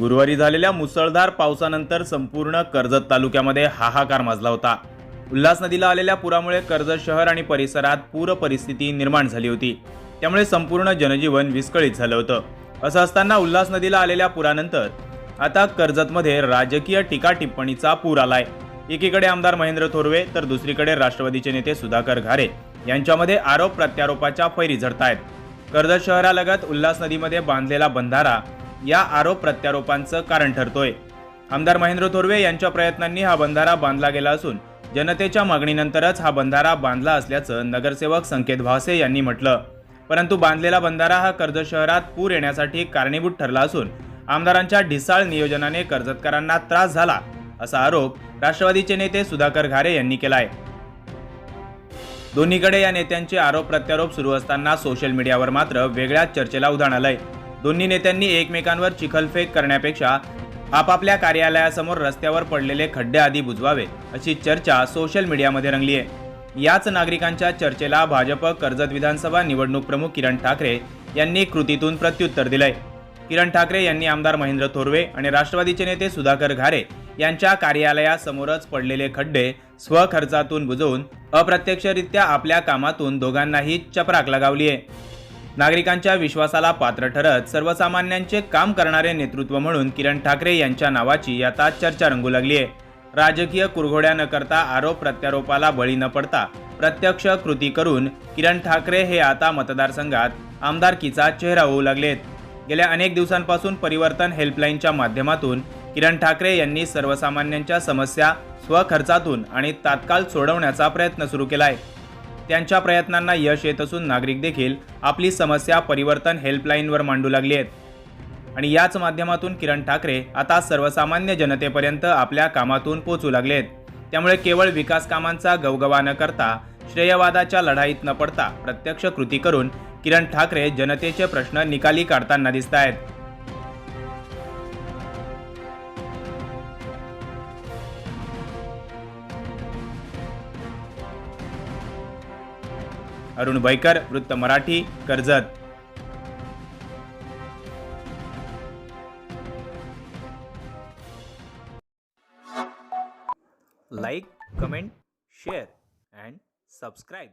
गुरुवारी झालेल्या मुसळधार पावसानंतर संपूर्ण कर्जत तालुक्यामध्ये हाहाकार माजला होता. उल्हास नदीला आलेल्या पुरामुळे कर्जत शहर आणि परिसरात पूर परिस्थिती निर्माण झाली होती. त्यामुळे संपूर्ण जनजीवन विस्कळीत झालं होतं. असं असताना उल्हास नदीला आलेल्या पुरानंतर आता कर्जतमध्ये राजकीय टीका टिप्पणीचा पूर आलाय. एकीकडे आमदार महेंद्र थोरवे तर दुसरीकडे राष्ट्रवादीचे नेते सुधाकर घारे यांच्यामध्ये आरोप प्रत्यारोपाच्या फैरी झडतायत. कर्जत शहरालगत उल्हास नदीमध्ये बांधलेला बंधारा या आरोप प्रत्यारोपांचं कारण ठरतोय. आमदार महेंद्र थोरवे यांच्या प्रयत्नांनी हा बंधारा बांधला गेला असून जनतेच्या मागणीनंतरच हा बंधारा बांधला असल्याचं नगरसेवक संकेत भावसे यांनी म्हटलं. परंतु बांधलेला बंधारा हा कर्जत शहरात पूर येण्यासाठी कारणीभूत ठरला असून आमदारांच्या ढिसाळ नियोजनाने कर्जतकरांना त्रास झाला असा आरोप राष्ट्रवादीचे नेते सुधाकर घारे यांनी केलाय. दोन्हीकडे या नेत्यांचे आरोप प्रत्यारोप सुरू असताना सोशल मीडियावर मात्र वेगळ्याच चर्चेला उधाण आलंय. दोन्ही नेत्यांनी एकमेकांवर चिखलफेक करण्यापेक्षा आपापल्या कार्यालयासमोर रस्त्यावर पडलेले खड्डे आधी बुजवावे अशी चर्चा सोशल मीडियामध्ये रंगली आहे. याच नागरिकांच्या चर्चेला भाजप कर्जत विधानसभा निवडणूक प्रमुख किरण ठाकरे यांनी कृतीतून प्रत्युत्तर दिलंय. किरण ठाकरे यांनी आमदार महेंद्र थोरवे आणि राष्ट्रवादीचे नेते सुधाकर घारे यांच्या कार्यालयासमोरच पडलेले खड्डे स्वखर्चातून बुजवून अप्रत्यक्षरित्या आपल्या कामातून दोघांनाही चपराक लगावली आहे नागरिकांच्या विश्वासाला पात्र ठरत सर्वसामान्यांचे काम करणारे नेतृत्व म्हणून किरण ठाकरे यांच्या नावाची आता चर्चा रंगू लागली आहे. राजकीय कुरघोड्या न करता आरोप प्रत्यारोपाला बळी न पडता प्रत्यक्ष कृती करून किरण ठाकरे हे आता मतदारसंघात आमदारकीचा चेहरा होऊ लागलेत. गेल्या अनेक दिवसांपासून परिवर्तन हेल्पलाईनच्या माध्यमातून किरण ठाकरे यांनी सर्वसामान्यांच्या समस्या स्वखर्चातून आणि तात्काळ सोडवण्याचा प्रयत्न सुरू केला आहे त्यांच्या प्रयत्नांना यश येत असून नागरिक देखील आपली समस्या परिवर्तन हेल्पलाईनवर मांडू लागली आहेत. आणि याच माध्यमातून किरण ठाकरे आता सर्वसामान्य जनतेपर्यंत आपल्या कामातून पोचू लागलेत त्यामुळे केवळ विकास कामांचा गवगवा न करता श्रेयवादाच्या लढाईत न पडता प्रत्यक्ष कृती करून किरण ठाकरे जनतेचे प्रश्न निकाली काढताना दिसत आहेत अरुण बैकर वृत्त Marathi Karjat. Like comment share and subscribe